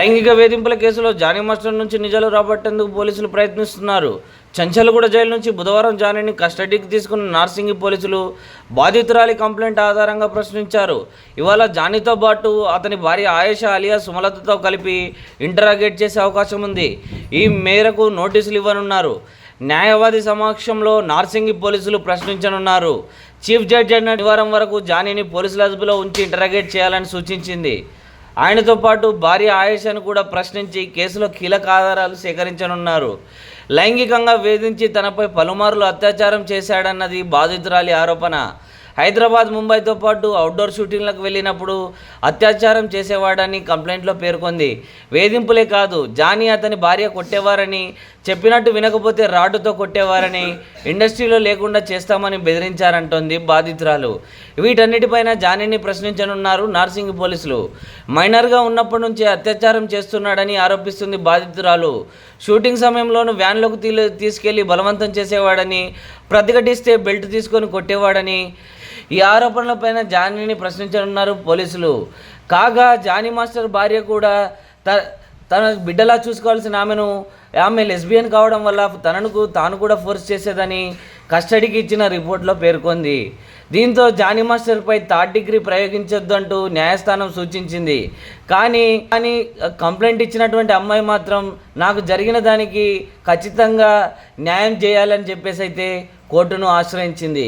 లైంగిక వేధింపుల కేసులో జానీ మాస్టర్ నుంచి నిజాలు రాబట్టేందుకు పోలీసులు ప్రయత్నిస్తున్నారు. చంచలగూడ జైలు నుంచి బుధవారం జానీని కస్టడీకి తీసుకున్న నార్సింగి పోలీసులు బాధితురాలి కంప్లైంట్ ఆధారంగా ప్రశ్నించారు. ఇవాళ జానీతో పాటు అతని భార్య ఆయేషా అలియా సుమలతతో కలిపి ఇంటరాగేట్ చేసే అవకాశం ఉంది. ఈ మేరకు నోటీసులు ఇవ్వనున్నారు. న్యాయవాది సమక్షంలో నార్సింగి పోలీసులు ప్రశ్నించనున్నారు. చీఫ్ జడ్జి అన్న శనివారం వరకు జానీని పోలీసుల అదుపులో ఉంచి ఇంటరాగేట్ చేయాలని సూచించింది. ఆయనతో పాటు భార్య ఆయేషాను కూడా ప్రశ్నించి కేసులో కీలక ఆధారాలు సేకరించనున్నారు. లైంగికంగా వేధించి తనపై పలుమార్లు అత్యాచారం చేశాడన్నది బాధితురాలి ఆరోపణ. హైదరాబాద్ ముంబైతో పాటు అవుట్డోర్ షూటింగ్లకు వెళ్ళినప్పుడు అత్యాచారం చేసేవాడని కంప్లైంట్లో పేర్కొంది. వేధింపులే కాదు జానీ అతని భార్య కొట్టేవారని చెప్పినట్టు వినకపోతే రాడ్డుతో కొట్టేవారని ఇండస్ట్రీలో లేకుండా చేస్తామని బెదిరించారంటోంది బాధితురాలు. వీటన్నిటిపైన జానీని ప్రశ్నించనున్నారు నార్సింగ్ పోలీసులు. మైనర్గా ఉన్నప్పటి నుంచి అత్యాచారం చేస్తున్నాడని ఆరోపిస్తుంది బాధితురాలు. షూటింగ్ సమయంలోనూ వ్యాన్లోకి తీ తీసుకెళ్ళి బలవంతం చేసేవాడని ప్రతిఘటిస్తే బెల్ట్ తీసుకొని కొట్టేవాడని ఈ ఆరోపణలపైన జానీని ప్రశ్నించనున్నారు పోలీసులు. కాగా జానీ మాస్టర్ భార్య కూడా త తన బిడ్డలా చూసుకోవాల్సిన ఆమెను ఆమె లెస్బియన్ కావడం వల్ల తనను తాను కూడా ఫోర్స్ చేసేదని కస్టడీకి ఇచ్చిన రిపోర్ట్లో పేర్కొంది. దీంతో జానీ మాస్టర్పై థర్డ్ డిగ్రీ ప్రయోగించొద్దు అంటూ న్యాయస్థానం సూచించింది. కానీ కానీ కంప్లైంట్ ఇచ్చినటువంటి అమ్మాయి మాత్రం నాకు జరిగిన దానికి ఖచ్చితంగా న్యాయం చేయాలని చెప్పేసి అయితే కోర్టును ఆశ్రయించింది.